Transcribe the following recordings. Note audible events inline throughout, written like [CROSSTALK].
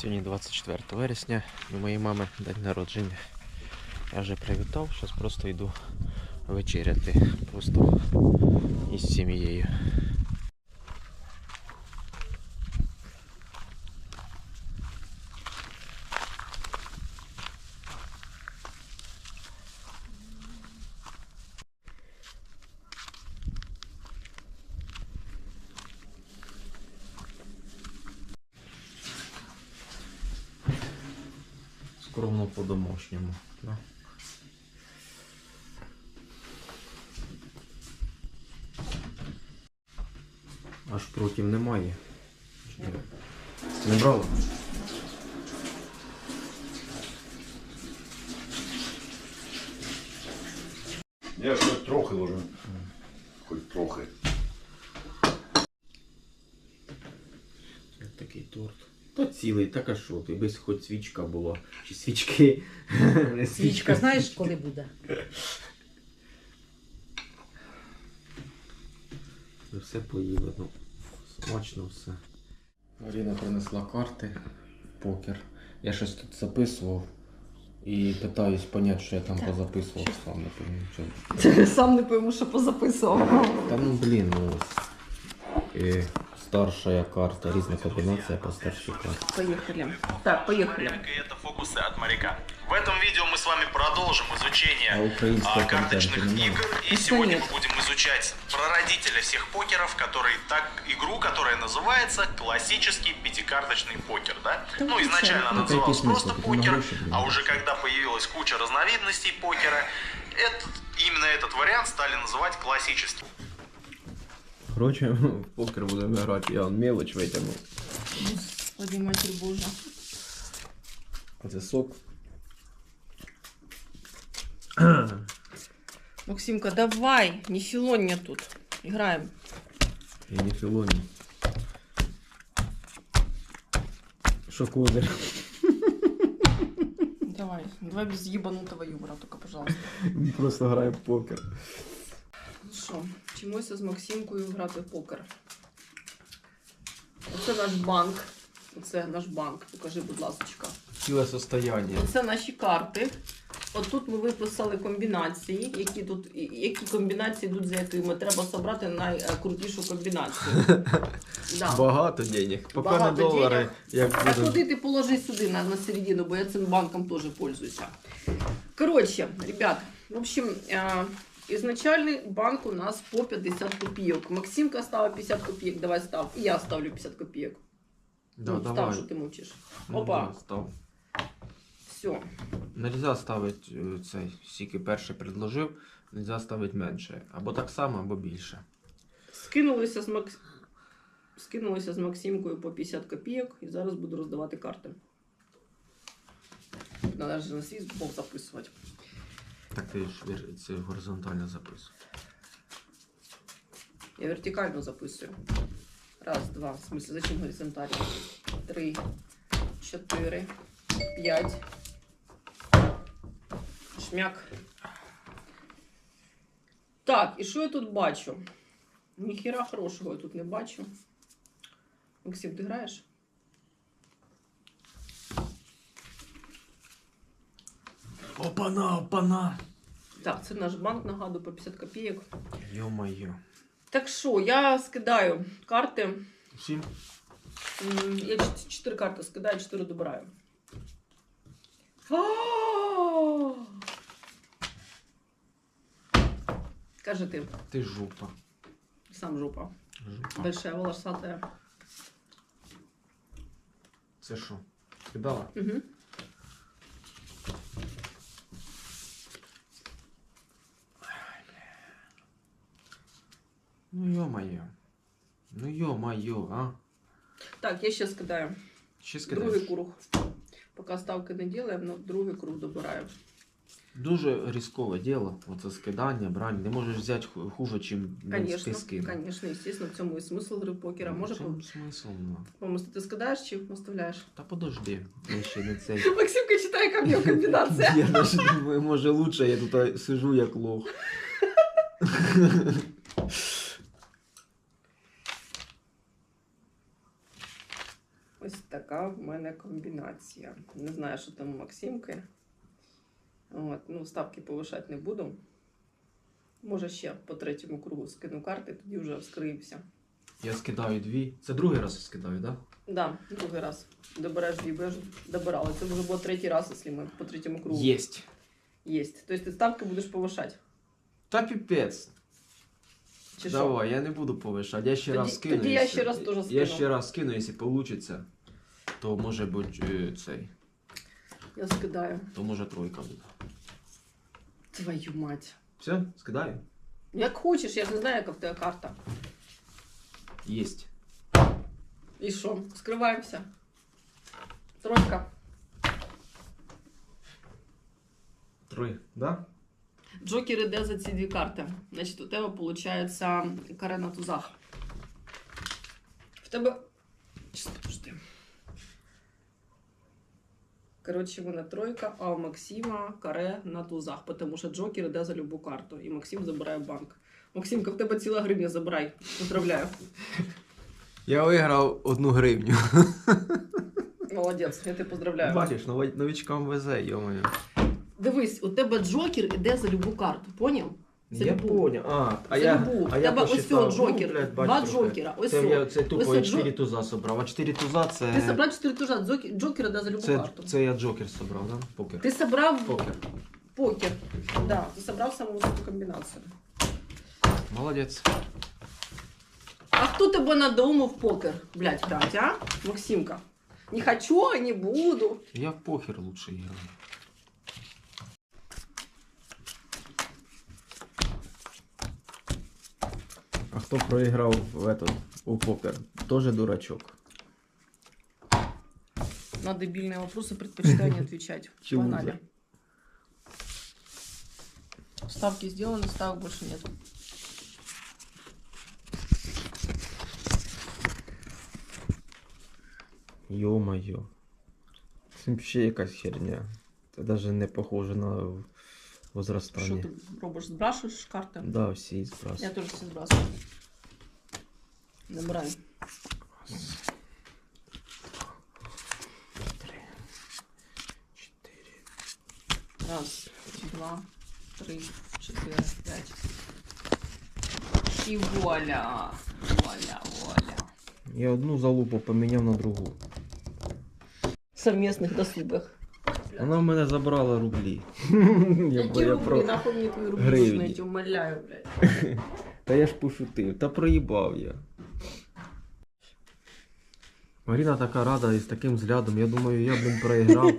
Сьогодні 24 вересня, у моєї мами день народження. Я вже привітав, зараз просто йду вечеряти. Просто із сім'єю. Скромно по-домашньому. Да? Аж против немає. Не брала? Я ж хоч трохи вже. Хоч трохи. Ось такий торт. Цілий, так а що ти? Без хоч свічка була. Чи свічки. Не [LAUGHS] Свічка, знаєш, коли буде? Ми все поїли, ну, смачно все. Маріна принесла карти, покер. Я щось тут записував і питаюсь поняти, що я там позаписував сам, не пам'ятаю. [LAUGHS] Сам не пойму, що позаписував. Та ну блін, ну ось. І старша карта, різна комбінація по старшій карті. Поїхали. Так, поїхали. И это фокусы от моряка. В этом видео мы с вами продолжим А изучение українського а, карточных контенту немає. игр. И Конечно, сегодня нет. мы будем изучать прародителя всех покеров, который так игру, которая называется классический пятикарточный покер, да? Да ну, вы изначально чё? она Ну, какой называлась смысл? просто Тут покер, много больше, блин, а уже больше. когда появилась куча разновидностей покера, этот, именно этот вариант стали называть классическим. Коротше, [LAUGHS] в покер будемо грати, я он мелоч витягнув. Господи, матір Божа. Оце сок. [CLEARS THROAT] Максимка, давай, не філоння тут. Граємо. І не філоні. Що козир? [LAUGHS] Давай, давай без ебанутого юмора, только, пожалуйста. Він [LAUGHS] просто грає в покер. Ну що, вчимося з Максимкою грати в покер. Оце наш банк. Оце наш банк. Покажи, будь ласка. Ціле состояння. Оце наші карти. От тут ми виписали комбінації, які тут які комбінації йдуть за якими. Треба обрати найкрутішу комбінацію. [LAUGHS] Да. Багато денег. Поки Багато не долари, денег. як А туди ти положи сюди на, на середину, бо я цим банком теж пользуюся. Коротше, ребят, в общем, изначальный банк у нас по 50 копійок. Максимка ставить 50 копійок, давай став. І я ставлю 50 копійок. Да, ну, став, давай. що ти мовчиш. Ну, Опа. да, став. Все. Нельзя ставити е, цей, скільки перший предложив, нельзя ставити менше. Або так само, або більше. Скинулися з Макс... Скинулися з Максимкою по 50 копійок і зараз буду роздавати карти. Надо ж на свій бок записувати. Так ти ж вір- це горизонтально записуєш. Я вертикально записую. Раз, два. В смысле, зачем горизонтально? Три, чотири, п'ять. Шмяк. Так, і що я тут бачу? Ніхіра хорошого я тут не бачу. Максим, ти граєш? Опана, опана! Так, це наш банк, нагадую, по 50 копійок. Йо-моє. Так що, я скидаю карти. Всім? М, Я 4 карти скидаю, 4 добираю. Каже ти, Ти жопа. сам жопа. Жопа. Большая волосатая. Це що? Кидала? Угу. Ну йо-моє. Ну йо-моє, а? Так, я ще скидаю. Ще Другий круг. Поки ставки не ділаємо, но другий круг добираю. Дуже різкове діло, оце скидання, брання. Не можеш взяти ху- хуже, чим ну, Конечно, скинув. конечно, естественно, в цьому і смисл гри покера. Може, В чому смисл? Ну? помисти, ти скидаєш чи оставляєш? Та подожди, я ще не цей. [LAUGHS] Максимка читає, яка в нього комбінація. [LAUGHS] Я даже думаю, може лучше я тут сижу як лох. [LAUGHS] Ось така в мене комбінація. Не знаю, що там у Максимки. От, ну, ставки повишати не буду. Може, ще по третьому кругу скину карти, тоді вже вскриємося. Я скидаю дві. Це другий раз я скидаю, так? Да, другий раз. Добереш дві, бо я ж добирала. Це вже було третій раз, якщо ми по третьому кругу. Єсть. Єсть. Тобто ти ставки будеш повишати. Та піпець. Чи що? Давай, я не буду повишати. Я ще Тоді- раз скину. тоді я ще раз теж Я ще раз скину, якщо вийде, то може бути е, цей. Я скидаю. То може тройка буде. Твою мать. Все, скидаю? Як хочеш, я ж не знаю, яка в тебе карта. Єсть. І що? Скриваємося. Тройка. Три, да? Джокер іде за ці дві карти. Значить, у тебе виходить каре на тузах. В тебе. Подожди. Коротше, мене тройка, а у Максима каре на тузах, тому що Джокер іде за любу карту. І Максим забирає банк. Максимка, в тебе ціла гривня забирай. Поздравляю. Я виграв одну гривню. Молодець, я тебе поздравляю. Бачиш, новичкам везе, йомаю. Дивись, у тебе Джокер іде за любу карту, поняв? За Я поняв. А, а я, любу. а я тебе ось посчитав, ну, Джокер. блядь, Два. Джокера. Ось Це, я, це тупо Ось я це 4 Джо- туза собрав, а 4 туза це... Ти собрав 4 тужа, Джок- Джокер іде за любу це, карту. це я Джокер собрав, да? Покер. Ти собрав Покер. покер. Да, ти собрав саму високу комбінацію. Молодець. А хто тебе надумав покер, блядь, грати, а? Максимка. Не хочу, не буду. Я в покер лучше играю. А хто проіграв в этот, у покер? Тоже дурачок. На дебильные вопросы предпочитаю не отвечать. [LAUGHS] Чего Погнали. Ставки сделаны, ставок больше нет. Ё-моё. Це якась херня. Це даже не похоже на возрастання. Что ты робиш? сбрасываешь, карты? Да, все збрасую. Я тоже все збрасую. Набираю. Раз, два, три, четыре, Раз, два, три, чотири, п'ять. И воля. Воля, воля. Я одну залупу поменял на другую. В совместных досугах. Вона в мене забрала рублі. [LAUGHS] Які рублі, про... нахуй мені твої рублі гривні. тебе умоляю, блядь. [LAUGHS] Та я ж пошутив, та проїбав я. Маріна така рада і з таким взглядом. Я думаю, я б проіграв.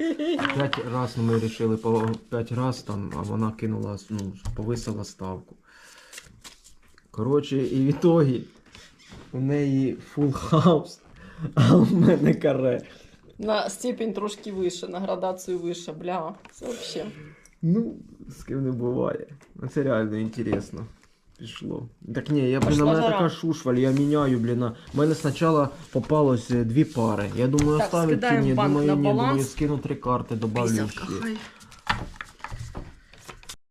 П'ять раз ми вирішили по п'ять раз там, а вона кинула, ну, повисила ставку. Коротше, і в ітогі у неї фул хаус, а у мене каре. На степень трошки вище, на градацію вище, бля. Це взагалі. Ну, з ким не буває. Ну, Це реально інтересно. Пішло. Так ні, я, блін, на Пошла мене жара. така шушваль, я міняю, блін. У мене спочатку попалось е, дві пари. Я думаю, Так, оставить чи скидаємо ні. банк Думаю, на ні, думаю, баланс. скину три карти, добавлю ще. хай.